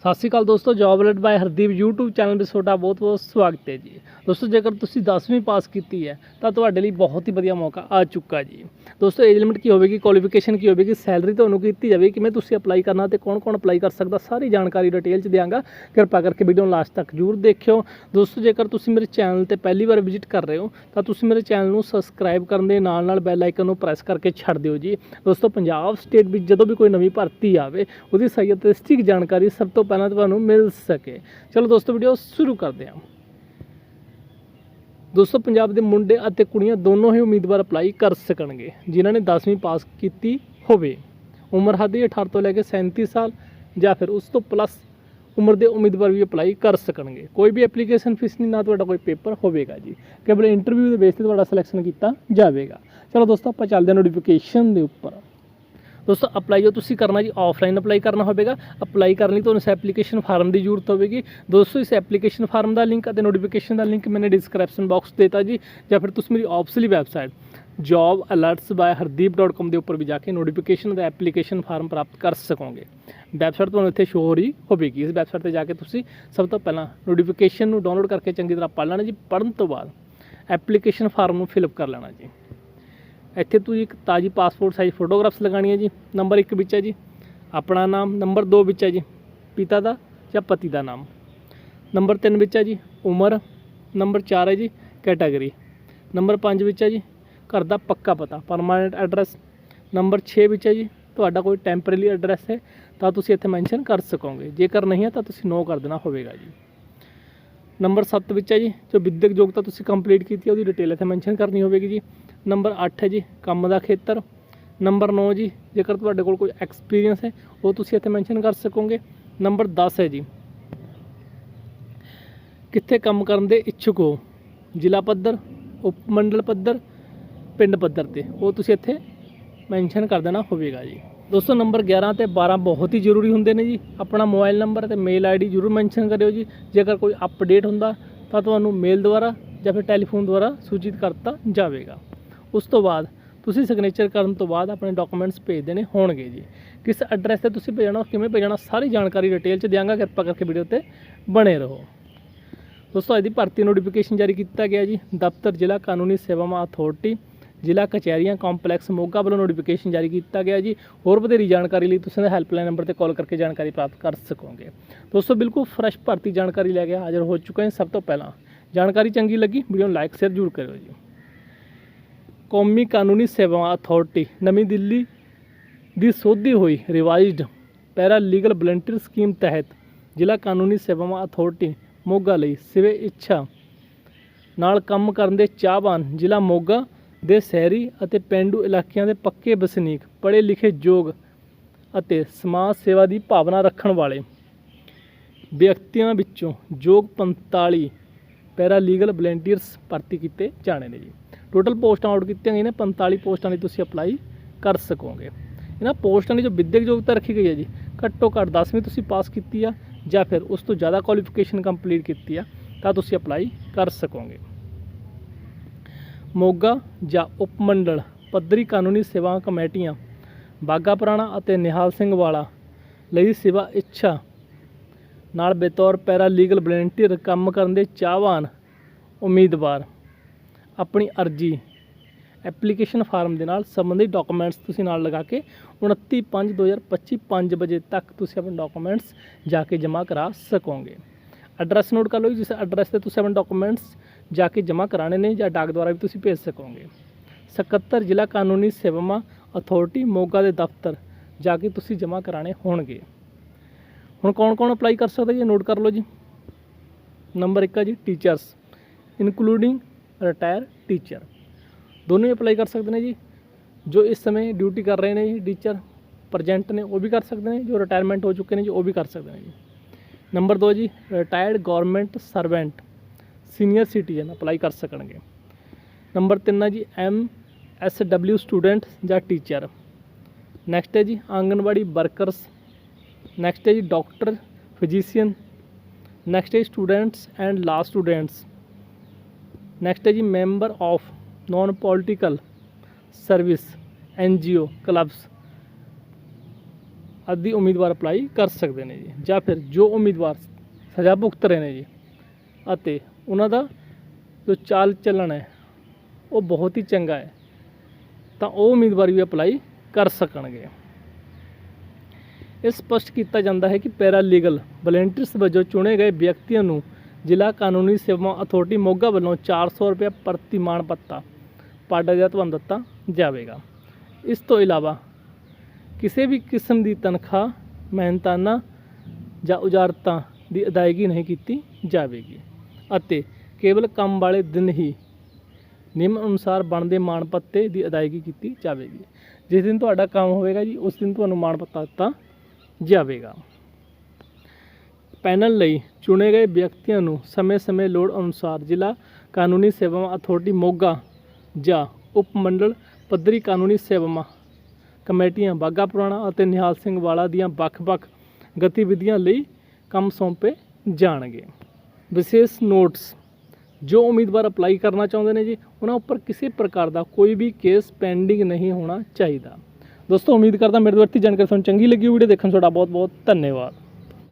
ਸਤਿ ਸ਼੍ਰੀ ਅਕਾਲ ਦੋਸਤੋ, ਜੌਬ ਲੈਟ ਬਾय ਹਰਦੀਪ, YouTube ਚੈਨਲ 'ਤੇ ਤੁਹਾਡਾ ਬਹੁਤ-ਬਹੁਤ ਸਵਾਗਤ ਹੈ ਜੀ। ਦੋਸਤੋ, ਜੇਕਰ ਤੁਸੀਂ 10ਵੀਂ ਪਾਸ ਕੀਤੀ ਹੈ, ਤਾਂ ਤੁਹਾਡੇ ਲਈ ਬਹੁਤ ਹੀ ਵਧੀਆ ਮੌਕਾ ਆ ਚੁੱਕਾ ਜੀ। ਦੋਸਤੋ ਏਜ ਲਿਮਿਟ ਕੀ ਹੋਵੇਗੀ ਕੁਆਲੀਫਿਕੇਸ਼ਨ ਕੀ ਹੋਵੇਗੀ ਸੈਲਰੀ ਤੁਹਾਨੂੰ ਕੀਤੀ ਜਾਵੇਗੀ ਕਿਵੇਂ ਤੁਸੀਂ ਅਪਲਾਈ ਕਰਨਾ ਤੇ ਕੌਣ-ਕੌਣ ਅਪਲਾਈ ਕਰ ਸਕਦਾ, ਸਾਰੀ ਜਾਣਕਾਰੀ ਡਿਟੇਲ 'ਚ ਦਿਆਂਗਾ। ਕਿਰਪਾ ਕਰਕੇ ਵੀਡੀਓ ਨੂੰ ਲਾਸਟ ਤੱਕ ਜ਼ਰੂਰ ਦੇਖਿਓ। ਦੋਸਤੋ, ਜੇਕਰ ਤੁਸੀਂ ਮੇਰੇ ਚੈਨਲ ਤੇ ਪਹਿਲੀ ਵਾਰ ਵਿਜ਼ਿਟ ਕਰ ਰਹੇ ਹੋ, ਤਾਂ ਤੁਸੀਂ ਮੇਰੇ ਚੈਨਲ ਨੂੰ ਸਬਸਕ੍ਰਾਈਬ ਕਰਨ ਦੇ ਨਾਲ-ਨਾਲ ਬੈਲ ਆਈਕਨ ਨੂੰ ਪ੍ਰੈਸ ਕਰਕੇ ਛੱਡ ਦਿਓ ਜੀ। ਦੋਸਤੋ, ਪੰਜਾਬ ਸਟੇਟ ਵਿੱਚ ਜਦੋਂ ਵੀ ਕੋਈ ਨਵੀਂ ਭਰਤੀ ਆਵੇ, ਉਹਦੀ ਸਹੀ ਅਤੇ ਸਟਿਕ ਜਾਣਕਾਰੀ ਸਭ ਤੋਂ ਪਹਿਲਾਂ ਤੁਹਾਨੂੰ ਮਿਲ ਸਕੇ। ਚਲੋ ਦੋਸਤੋ ਵੀਡੀਓ ਸ਼ੁਰੂ ਕਰਦੇ ਹਾਂ। ਦੋਸਤੋ, ਪੰਜਾਬ ਦੇ ਮੁੰਡੇ ਅਤੇ ਕੁੜੀਆਂ ਦੋਨੋਂ ਹੀ ਉਮੀਦਵਾਰ ਅਪਲਾਈ ਕਰ ਸਕਣਗੇ, ਜਿਨ੍ਹਾਂ ਨੇ 10ਵੀਂ ਪਾਸ ਕੀਤੀ ਹੋਵੇ। ਉਮਰ ਹੱਦ ਹੀ 18 ਤੋਂ ਲੈ ਕੇ 37 ਸਾਲ ਜਾਂ ਫਿਰ ਉਸ ਤੋਂ ਪਲੱਸ ਉਮਰ ਦੇ ਉਮੀਦਵਾਰ ਵੀ ਅਪਲਾਈ ਕਰ ਸਕਣਗੇ। ਕੋਈ ਵੀ ਐਪਲੀਕੇਸ਼ਨ ਫੀਸ ਨਹੀਂ, ਨਾ ਤੁਹਾਡਾ ਕੋਈ ਪੇਪਰ ਹੋਵੇਗਾ ਜੀ। ਕੇਵਲ ਇੰਟਰਵਿਊ ਦੇ ਬੇਸ ਤੇ ਤੁਹਾਡਾ ਸਿਲੈਕਸ਼ਨ ਕੀਤਾ ਜਾਵੇਗਾ। ਚਲੋ ਦੋਸਤੋ, ਆਪਾਂ ਚੱਲਦੇ ਹਾਂ ਨੋਟੀਫਿਕੇਸ਼ਨ ਦੇ ਉੱਪਰ। ਦੋਸਤੋ ਅਪਲਾਈ ਜੋ ਤੁਸੀਂ ਕਰਨਾ ਜੀ ਆਫਲਾਈਨ ਅਪਲਾਈ ਕਰਨਾ ਹੋਵੇਗਾ। ਅਪਲਾਈ ਕਰਨ ਲਈ ਤੁਹਾਨੂੰ ਇਸ ਐਪਲੀਕੇਸ਼ਨ ਫਾਰਮ ਦੀ ਜ਼ਰੂਰਤ ਹੋਵੇਗੀ। ਦੋਸਤੋ, ਇਸ ਐਪਲੀਕੇਸ਼ਨ ਫਾਰਮ ਦਾ ਲਿੰਕ ਅਤੇ ਨੋਟੀਫਿਕੇਸ਼ਨ ਦਾ ਲਿੰਕ ਮੈਨੇ ਡਿਸਕ੍ਰਿਪਸ਼ਨ ਬਾਕਸ ਦਿੱਤਾ ਜੀ, ਜਾਂ ਫਿਰ ਤੁਸੀਂ ਮੇਰੀ official website job alerts by hardeep.com ਦੇ ਉੱਪਰ ਵੀ ਜਾ ਕੇ ਨੋਟੀਫਿਕੇਸ਼ਨ ਦਾ ਐਪਲੀਕੇਸ਼ਨ ਫਾਰਮ ਪ੍ਰਾਪਤ ਕਰ ਸਕੋਗੇ। ਵੈਬਸਾਈਟ ਤੁਹਾਨੂੰ ਇੱਥੇ ਸ਼ੋਅ ਹੋ ਰਹੀ ਹੋਵੇਗੀ। ਇਸ ਵੈਬਸਾਈਟ ਤੇ ਜਾ ਕੇ ਤੁਸੀਂ ਸਭ ਤੋਂ ਪਹਿਲਾਂ ਨੋਟੀਫਿਕੇਸ਼ਨ ਨੂੰ ਡਾਊਨਲੋਡ ਕਰਕੇ ਚੰਗੀ ਤਰ੍ਹਾਂ ਪੜ੍ਹ ਲੈਣਾ ਜੀ। ਪੜ੍ਹਨ ਤੋਂ ਬਾਅਦ ਐਪਲੀਕੇਸ਼ਨ ਫਾਰਮ ਨੂੰ ਫਿਲਅਪ ਕਰ ਲੈਣਾ ਜੀ। ਇੱਥੇ ਤੁਸੀਂ ਇੱਕ ਤਾਜੀ ਪਾਸਪੋਰਟ ਸਾਈਜ਼ ਫੋਟੋਗ੍ਰਾਫਸ ਲਗਾਉਣੀ ਹੈ ਜੀ ਨੰਬਰ 1 ਵਿੱਚ ਹੈ ਜੀ, ਆਪਣਾ ਨਾਮ ਨੰਬਰ 2 ਵਿੱਚ ਹੈ ਜੀ, ਪਿਤਾ ਦਾ ਜਾਂ ਪਤੀ ਦਾ ਨਾਮ। ਨੰਬਰ 3 ਵਿੱਚ ਹੈ ਜੀ, ਉਮਰ ਨੰਬਰ 4 ਹੈ ਜੀ ਕੈਟਾਗਰੀ ਨੰਬਰ 5 ਵਿੱਚ ਹੈ ਜੀ, ਘਰ ਦਾ ਪੱਕਾ ਪਤਾ ਪਰਮਾਨੈਂਟ ਐਡਰੈਸ ਨੰਬਰ 6 ਵਿੱਚ ਹੈ ਜੀ, ਤੁਹਾਡਾ ਕੋਈ ਟੈਂਪਰੇਰੀ ਐਡਰੈਸ ਹੈ, ਤਾਂ ਤੁਸੀਂ ਇੱਥੇ ਮੈਂਸ਼ਨ ਕਰ ਸਕੋਗੇ। ਜੇਕਰ ਨਹੀਂ ਹੈ ਤਾਂ ਤੁਸੀਂ ਨੋ ਕਰ ਦੇਣਾ ਹੋਵੇਗਾ ਜੀ। ਨੰਬਰ 7 ਵਿੱਚ ਹੈ ਜੀ, ਜੋ ਵਿਦਿਅਕ ਯੋਗਤਾ ਤੁਸੀਂ ਕੰਪਲੀਟ ਕੀਤੀ ਹੈ, ਉਹਦੀ ਡਿਟੇਲ ਇੱਥੇ ਮੈਂਸ਼ਨ ਕਰਨੀ ਹੋਵੇਗੀ ਜੀ। ਨੰਬਰ 8 ਹੈ ਜੀ, ਕੰਮ ਦਾ ਖੇਤਰ। ਨੰਬਰ 9 ਜੀ, ਜੇਕਰ ਤੁਹਾਡੇ ਕੋਲ ਕੋਈ ਐਕਸਪੀਰੀਅੰਸ ਹੈ, ਉਹ ਤੁਸੀਂ ਇੱਥੇ ਮੈਂਸ਼ਨ ਕਰ ਸਕੋਗੇ। ਨੰਬਰ 10 ਹੈ ਜੀ, ਕਿੱਥੇ ਕੰਮ ਕਰਨ ਦੇ ਇੱਛੁਕ ਹੋ? ਜ਼ਿਲ੍ਹਾ ਪੱਧਰ ਉਪ ਮੰਡਲ ਪੱਧਰ, ਪਿੰਡ ਪੱਧਰ ਤੇ। ਉਹ ਤੁਸੀਂ ਇੱਥੇ ਮੈਂਸ਼ਨ ਕਰ ਦੇਣਾ ਹੋਵੇਗਾ ਜੀ। ਦੋਸਤੋ, ਨੰਬਰ 11 ਤੇ 12 ਬਹੁਤ ਹੀ ਜ਼ਰੂਰੀ ਹੁੰਦੇ ਨੇ ਜੀ। ਆਪਣਾ ਮੋਬਾਈਲ ਨੰਬਰ ਤੇ ਮੇਲ ਆਈਡੀ ਜ਼ਰੂਰ ਮੈਂਸ਼ਨ ਕਰਿਓ ਜੀ। ਜੇਕਰ ਕੋਈ ਅਪਡੇਟ ਹੁੰਦਾ, ਤਾਂ ਤੁਹਾਨੂੰ ਮੇਲ ਦੁਆਰਾ ਜਾਂ ਫਿਰ ਟੈਲੀਫੋਨ ਦੁਆਰਾ ਸੂਚਿਤ ਕਰਤਾ ਜਾਵੇਗਾ। ਉਸ ਤੋਂ ਬਾਅਦ ਤੁਸੀਂ ਸਿਗਨੇਚਰ ਕਰਨ ਤੋਂ ਬਾਅਦ ਆਪਣੇ ਡਾਕੂਮੈਂਟਸ ਭੇਜ ਦੇਣੇ ਹੋਣਗੇ ਜੀ। ਕਿਸ ਐਡਰੈਸ ਤੇ ਤੁਸੀਂ ਭੇਜਣਾ, ਕਿਵੇਂ ਭੇਜਣਾ, ਸਾਰੀ ਜਾਣਕਾਰੀ ਡਿਟੇਲ ਚ ਦਿਆਂਗਾ। ਕਿਰਪਾ ਕਰਕੇ ਵੀਡੀਓ ਤੇ ਬਣੇ ਰਹੋ। ਦੋਸਤੋ ਇਹਦੀ ਭਰਤੀ ਨੋਟੀਫਿਕੇਸ਼ਨ ਜਾਰੀ ਕੀਤਾ ਗਿਆ ਜੀ। ਦਫ਼ਤਰ, ਜ਼ਿਲ੍ਹਾ ਕਾਨੂੰਨੀ ਸੇਵਾਵਾਂ ਅਥਾਰਟੀ ਜ਼ਿਲ੍ਹਾ ਕਚਹਿਰੀਆਂ ਕੰਪਲੈਕਸ ਮੋਗਾ ਵੱਲੋਂ ਨੋਟੀਫਿਕੇਸ਼ਨ ਜਾਰੀ ਕੀਤਾ ਗਿਆ ਜੀ। ਹੋਰ ਵਧੇਰੀ ਜਾਣਕਾਰੀ ਲਈ ਤੁਸੀਂ ਇਹਦੇ ਹੈਲਪਲਾਈਨ ਨੰਬਰ ਤੇ ਕਾਲ ਕਰਕੇ ਜਾਣਕਾਰੀ ਪ੍ਰਾਪਤ ਕਰ ਸਕੋਗੇ। ਦੋਸਤੋ, ਬਿਲਕੁਲ ਫਰੈਸ਼ ਭਰਤੀ ਜਾਣਕਾਰੀ ਲੈ ਕੇ ਹਾਜ਼ਰ ਹੋ ਚੁੱਕੇ ਹਾਂ ਸਭ ਤੋਂ ਪਹਿਲਾਂ ਜਾਣਕਾਰੀ ਚੰਗੀ ਲੱਗੀ ਵੀਡੀਓ ਨੂੰ ਲਾਈਕ ਸ਼ੇਅਰ ਜ਼ਰੂਰ ਕਰਿਓ ਜੀ। ਕੌਮੀ ਕਾਨੂੰਨੀ ਸੇਵਾਵਾਂ ਅਥਾਰਟੀ ਨਵੀਂ ਦਿੱਲੀ ਦੀ ਸੋਧੀ ਹੋਈ revised para legal volunteer scheme ਤਹਿਤ ਜ਼ਿਲ੍ਹਾ ਕਾਨੂੰਨੀ ਸੇਵਾਵਾਂ ਅਥਾਰਟੀ ਮੋਗਾ ਲਈ ਸਿਵੇ ਇੱਛਾ ਨਾਲ ਕੰਮ ਕਰਨ ਦੇ ਚਾਹਵਾਨ ਜ਼ਿਲ੍ਹਾ ਮੋਗਾ ਦੇ ਸ਼ਹਿਰੀ ਅਤੇ ਪਿੰਡੂ ਇਲਾਕਿਆਂ ਦੇ ਪੱਕੇ ਵਸਨੀਕ ਪੜ੍ਹੇ ਲਿਖੇ ਯੋਗ ਅਤੇ ਸਮਾਜ ਸੇਵਾ ਦੀ ਭਾਵਨਾ ਰੱਖਣ ਵਾਲੇ ਵਿਅਕਤੀਆਂ ਵਿੱਚੋਂ ਯੋਗ 45 ਪੈਰਾ ਲੀਗਲ ਵਲੰਟੀਅਰਸ ਭਰਤੀ ਕੀਤੇ ਜਾਣੇ ਨੇ ਜੀ। ਟੋਟਲ ਪੋਸਟਾਂ ਆਊਟ ਕੀਤੀਆਂ ਗਈਆਂ ਨੇ 45 ਪੋਸਟਾਂ ਲਈ ਤੁਸੀਂ ਅਪਲਾਈ ਕਰ ਸਕੋਗੇ। ਇਹਨਾਂ ਪੋਸਟਾਂ ਲਈ ਜੋ ਵਿਦਿਅਕ ਯੋਗਤਾ ਰੱਖੀ ਗਈ ਹੈ ਜੀ, ਘੱਟੋ ਘੱਟ 10ਵੀਂ ਤੁਸੀਂ ਪਾਸ ਕੀਤੀ ਆ ਜਾਂ ਫਿਰ ਉਸ ਤੋਂ ਜ਼ਿਆਦਾ ਕੁਆਲੀਫਿਕੇਸ਼ਨ ਕੰਪਲੀਟ ਕੀਤੀ ਆ, ਤਾਂ ਤੁਸੀਂ ਅਪਲਾਈ ਕਰ ਸਕੋਗੇ। ਮੋਗਾ ਜਾਂ ਉਪ ਮੰਡਲ ਪੱਧਰੀ ਕਾਨੂੰਨੀ ਸੇਵਾ ਕਮੇਟੀਆਂ ਬਾਗਾ ਪੁਰਾਣਾ ਅਤੇ ਨਿਹਾਲ ਸਿੰਘ ਵਾਲਾ ਲਈ ਸੇਵਾ ਇੱਛਾ ਨਾਲ ਬਤੌਰ ਪੈਰਾ ਲੀਗਲ ਵਲੰਟੀਅਰ ਕੰਮ ਕਰਨ ਦੇ ਚਾਹਵਾਨ ਉਮੀਦਵਾਰ। ਆਪਣੀ ਅਰਜੀ ਐਪਲੀਕੇਸ਼ਨ ਫਾਰਮ ਦੇ ਨਾਲ ਸੰਬੰਧਿਤ ਡਾਕੂਮੈਂਟਸ ਤੁਸੀਂ ਨਾਲ ਲਗਾ ਕੇ 29/5/2025 5 ਵਜੇ ਤੱਕ ਤੁਸੀਂ ਆਪਣੇ ਡਾਕੂਮੈਂਟਸ ਜਾ ਕੇ ਜਮ੍ਹਾਂ ਕਰਾ ਸਕੋਗੇ। ਐਡਰੈਸ ਨੋਟ ਕਰ ਲਓ ਜੀ, ਜਿਸ ਐਡਰੈਸ ਤੇ ਤੁਸੀਂ ਆਪਣੇ ਡਾਕੂਮੈਂਟਸ ਜਾ ਕੇ ਜਮ੍ਹਾਂ ਕਰਾਣੇ ਨੇ ਜਾਂ ਡਾਕ ਦੁਆਰਾ ਵੀ ਤੁਸੀਂ ਭੇਜ ਸਕੋਗੇ। ਸਕੱਤਰ ਜ਼ਿਲ੍ਹਾ ਕਾਨੂੰਨੀ ਸੇਵਾਵਾਂ ਅਥਾਰਟੀ ਮੋਗਾ ਦੇ ਦਫ਼ਤਰ ਜਾ ਕੇ ਤੁਸੀਂ ਜਮ੍ਹਾਂ ਕਰਾਣੇ ਹੋਣਗੇ। ਹੁਣ ਕੌਣ ਕੌਣ ਅਪਲਾਈ ਕਰ ਸਕਦਾ ਜੀ? ਨੋਟ ਕਰ ਲਓ ਜੀ। ਨੰਬਰ 1 ਆ ਜੀ ਟੀਚਰਸ ਇਨਕਲੂਡਿੰਗ ਰਿਟਾਇਰ ਟੀਚਰ ਦੋਨੋਂ ਹੀ ਅਪਲਾਈ ਕਰ ਸਕਦੇ ਨੇ ਜੀ। ਜੋ ਇਸ ਸਮੇਂ ਡਿਊਟੀ ਕਰ ਰਹੇ ਨੇ ਜੀ ਟੀਚਰ ਪ੍ਰੈਜ਼ੈਂਟ ਨੇ, ਉਹ ਵੀ ਕਰ ਸਕਦੇ ਨੇ। ਜੋ ਰਿਟਾਇਰਮੈਂਟ ਹੋ ਚੁੱਕੇ ਨੇ ਜੀ, ਉਹ ਵੀ ਕਰ ਸਕਦੇ ਨੇ ਜੀ। ਨੰਬਰ 2 ਜੀ retired government servant senior citizen apply ਕਰ ਸਕਣਗੇ। ਨੰਬਰ 3 ਆ ਜੀ ਐਮ ਐਸ ਡਬਲਿਊ ਸਟੂਡੈਂਟ ਜਾਂ ਟੀਚਰ ਨੈਕਸਟ ਹੈ ਜੀ, ਆਂਗਨਵਾੜੀ ਵਰਕਰਸ ਨੈਕਸਟ ਹੈ ਜੀ ਡਾਕਟਰ ਫਿਜ਼ੀਸ਼ੀਅਨ ਨੈਕਸਟ ਹੈ students and last students next ਹੈ ਜੀ member of non political service N G O clubs ਆਦਿ ਉਮੀਦਵਾਰ ਅਪਲਾਈ ਕਰ ਸਕਦੇ ਨੇ ਜੀ, ਜਾਂ ਫਿਰ ਜੋ ਉਮੀਦਵਾਰ ਸਜ਼ਾ ਭੁਗਤ ਰਹੇ ਨੇ ਜੀ। ਅਤੇ ਉਹਨਾਂ ਦਾ ਜੋ ਚਾਲ ਚੱਲਣ ਹੈ, ਉਹ ਬਹੁਤ ਹੀ ਚੰਗਾ ਹੈ। ਤਾਂ ਉਹ ਉਮੀਦਵਾਰ ਵੀ ਅਪਲਾਈ ਕਰ ਸਕਣਗੇ। ਇਹ ਸਪਸ਼ਟ ਕੀਤਾ ਜਾਂਦਾ ਹੈ ਕਿ ਪੈਰਾ ਲੀਗਲ ਵਲੰਟੀਅਰਸ ਵਜੋਂ ਚੁਣੇ ਗਏ ਵਿਅਕਤੀਆਂ ਨੂੰ ਜ਼ਿਲ੍ਹਾ ਕਾਨੂੰਨੀ ਸੇਵਾ ਅਥਾਰਟੀ ਮੋਗਾ ਵੱਲੋਂ 400 ਰੁਪਏ ਪ੍ਰਤੀ ਮਾਣ ਪੱਤਾ ਪਾਡਾਜਾਤ ਦਿੱਤਾ ਜਾਵੇਗਾ। ਇਸ ਤੋਂ ਇਲਾਵਾ ਕਿਸੇ ਵੀ ਕਿਸਮ ਦੀ ਤਨਖਾਹ, ਮਿਹਨਤਾਨਾ ਜਾਂ ਉਜਾਰਤਾਂ ਦੀ ਅਦਾਇਗੀ ਨਹੀਂ ਕੀਤੀ ਜਾਵੇਗੀ ਅਤੇ ਕੇਵਲ ਕੰਮ ਵਾਲੇ ਦਿਨ ਹੀ ਨਿਯਮ ਅਨੁਸਾਰ ਬਣਦੇ ਮਾਣ ਪੱਤੇ ਦੀ ਅਦਾਇਗੀ ਕੀਤੀ ਜਾਵੇਗੀ। ਜਿਸ ਦਿਨ ਤੁਹਾਡਾ ਕੰਮ ਹੋਵੇਗਾ ਜੀ, ਉਸ ਦਿਨ ਤੁਹਾਨੂੰ ਮਾਣ ਪੱਤਾ ਦਿੱਤਾ ਜਾਵੇਗਾ। ਪੈਨਲ ਲਈ ਚੁਣੇ ਗਏ ਵਿਅਕਤੀਆਂ ਨੂੰ ਸਮੇਂ-ਸਮੇਂ ਲੋੜ ਅਨੁਸਾਰ ਜ਼ਿਲ੍ਹਾ ਕਾਨੂੰਨੀ ਸੇਵਾਵਾਂ ਅਥਾਰਟੀ ਮੋਗਾ ਜਾਂ ਉਪ ਮੰਡਲ ਪੱਧਰੀ ਕਾਨੂੰਨੀ ਸੇਵਾਵਾਂ ਕਮੇਟੀਆਂ ਬਾਗਾ ਪੁਰਾਣਾ ਅਤੇ ਨਿਹਾਲ ਸਿੰਘ ਵਾਲਾ ਦੀਆਂ ਵੱਖ-ਵੱਖ ਗਤੀਵਿਧੀਆਂ ਲਈ ਕੰਮ ਸੌਂਪੇ ਜਾਣਗੇ। ਵਿਸ਼ੇਸ਼ ਨੋਟਸ, ਜੋ ਉਮੀਦਵਾਰ ਅਪਲਾਈ ਕਰਨਾ ਚਾਹੁੰਦੇ ਨੇ ਜੀ, ਉਹਨਾਂ ਉੱਪਰ ਕਿਸੇ ਪ੍ਰਕਾਰ ਦਾ ਕੋਈ ਵੀ ਕੇਸ ਪੈਂਡਿੰਗ ਨਹੀਂ ਹੋਣਾ ਚਾਹੀਦਾ। ਦੋਸਤੋ, ਉਮੀਦ ਕਰਦਾ ਮੇਰੇ ਤੋਂ ਜਾਣਕਾਰੀ ਤੁਹਾਨੂੰ ਚੰਗੀ ਲੱਗੀ ਵੀਡੀਓ ਦੇਖਣ ਤੁਹਾਡਾ ਬਹੁਤ ਬਹੁਤ ਧੰਨਵਾਦ।